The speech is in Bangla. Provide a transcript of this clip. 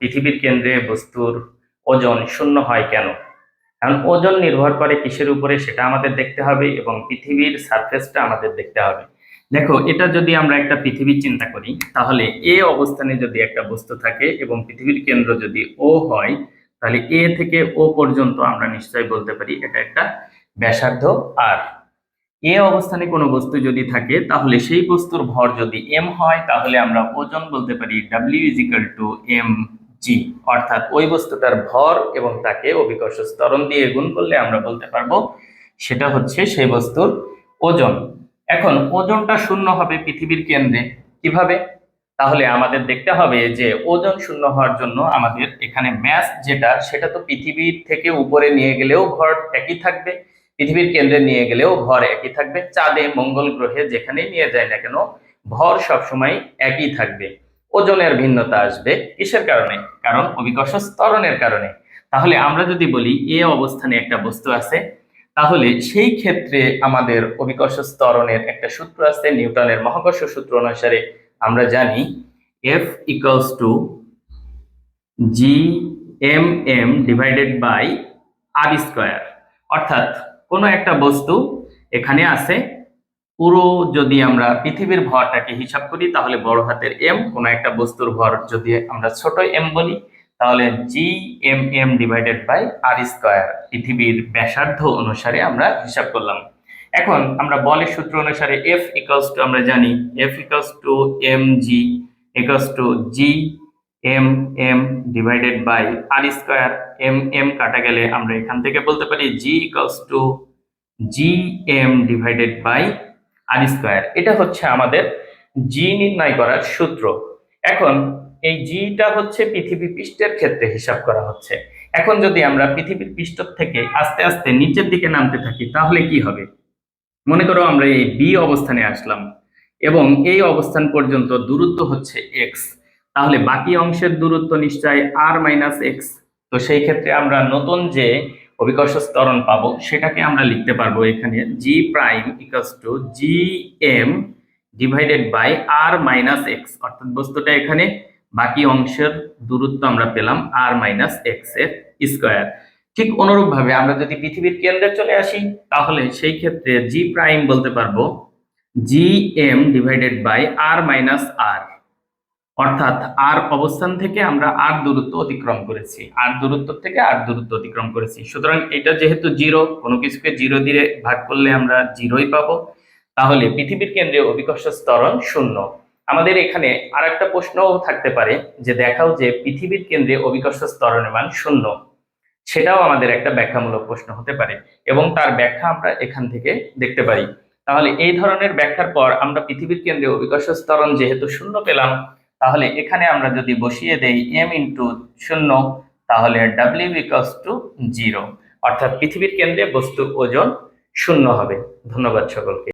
পৃথিবীর কেন্দ্রে বস্তুর ওজন শূন্য হয় কেন? কারণ ওজন নির্ভর করে কিসের উপরে সেটা আমাদের দেখতে হবে এবং পৃথিবীর সারফেসটা আমাদের দেখতে হবে। দেখো, এটা যদি আমরা একটা পৃথিবী চিন্তা করি, তাহলে এ অবস্থানে যদি একটা বস্তু থাকে এবং পৃথিবীর কেন্দ্র যদি ও হয়, তাহলে এ থেকে ও পর্যন্ত আমরা নিশ্চয়ই বলতে পারি এটা একটা ব্যাসার্ধ আর। এ অবস্থানে কোনো বস্তু যদি থাকে, তাহলে সেই বস্তুর ভর যদি এম হয়, তাহলে আমরা ওজন বলতে পারি W is equal to M G. অর্থাৎ ওই বস্তুটার ভর এবং তাকে অভিকর্ষ ত্বরণ দিয়ে গুণ করলে আমরা বলতে পারব সেটা হচ্ছে সেই বস্তুর ওজন। এখন ওজনটা শূন্য হবে পৃথিবীর কেন্দ্রে। কীভাবে? তাহলে আমাদের দেখতে হবে যে ওজন শূন্য হওয়ার জন্য আমাদের এখানে ম্যাস যেটা, সেটা তো পৃথিবীর থেকে উপরে নিয়ে গেলেও ভর একই থাকবে। পৃথিবীর কেন্দ্রে নিয়ে গেলেও ভর একই থাকবে। চাঁদে, মঙ্গল গ্রহে যেখানেই নিয়ে যায় না কেন, ভর সবসময় একই থাকবে। ওজনের ভিন্নতা আসবে কিসের কারণে? কারণ অভিকর্ষ স্তরণের কারণে। তাহলে আমরা যদি বলি এ অবস্থানে একটা বস্তু আছে, তাহলে সেই ক্ষেত্রে আমাদের অভিকর্ষ স্তরণের একটা সূত্র আছে, নিউটনের মহাকর্ষ সূত্র অনুসারে আমরা জানি F equals to G M M divided by R square অর্থাৎ কোনো একটা বস্তু এখানে আছে পুরো যদি আমরা পৃথিবীর ভরটাকে হিসাব করি, তাহলে বড় হাতের এম কোনো একটা বস্তুর ভর যদি আমরা ছোট এম বলি, তাহলে G M M divided by R square পৃথিবীর ব্যাসার্ধ অনুসারে আমরা হিসাব করলাম। এখন আমরা বলের সূত্র অনুসারে এফ ইকালস টু আমরা জানি F equals to M G equals to G M M divided by R square M M কাটা গেলে আমরা এখান থেকে বলতে পারি G equals to G M divided by R square. এটা হচ্ছে আমাদের জি নির্ণয় করার সূত্র। এখন এই জিটা হচ্ছে পৃথিবী পৃষ্ঠের ক্ষেত্রে হিসাব করা হচ্ছে। এখন যদি আমরা পৃথিবীর পৃষ্ঠ থেকে আস্তে আস্তে নিচের দিকে নামতে থাকি, তাহলে কি হবে? মনে করো আমরা এই বি অবস্থানে আসলাম এবং এই অবস্থান পর্যন্ত দূরত্ব হচ্ছে এক্স তাহলে বাকি অংশের দূরত্ব নিশ্চয় আর মাইনাস এক্স তো সেই ক্ষেত্রে আমরা নতুন যে অভিকর্ষ ত্বরণ পাবো, সেটাকে আমরা লিখতে পারব এখানে G prime equals to G M divided by R minus X অর্থাৎ বস্তুটা এখানে বাকি অংশের দূরত্ব আমরা পেলাম আর মাইনাস এক্সের স্কোয়ার ঠিক অনুরূপ ভাবে আমরা যদি পৃথিবীর কেন্দ্রে চলে আসি, তাহলে সেই ক্ষেত্রে জি প্রাইম বলতে পারব G M divided by R minus R অর্থাৎ আর অবস্থান থেকে আমরা আর দূরত্ব অতিক্রম করেছি, আর দূরত্ব থেকে আর দূরত্ব অতিক্রম করেছি। সুতরাং এটা যেহেতু জিরো, কোনো কিছুকে জিরো দিয়ে ভাগ করলে আমরা জিরোই পাবো। তাহলে পৃথিবীর কেন্দ্রে অভিকর্ষ স্তরণ শূন্য। আমাদের এখানে আর একটা প্রশ্নও থাকতে পারে যে দেখাও যে পৃথিবীর কেন্দ্রে অভিকর্ষ স্তরণের মান শূন্য। সেটাও আমাদের একটা ব্যাখ্যামূলক প্রশ্ন হতে পারে এবং তার ব্যাখ্যা আমরা এখান থেকে দেখতে পারি। তাহলে এই ধরনের ব্যাখ্যার পর আমরা পৃথিবীর কেন্দ্রে অভিকর্ষ স্তরণ যেহেতু শূন্য পেলাম তাহলে এখানে আমরা যদি বসিয়ে দেই এম ইন্টু শূন্য, তাহলে ডাব্লিউ ইকস টু জিরো অর্থাৎ পৃথিবীর কেন্দ্রে বস্তুর ওজন শূন্য হবে। ধন্যবাদ সকলকে।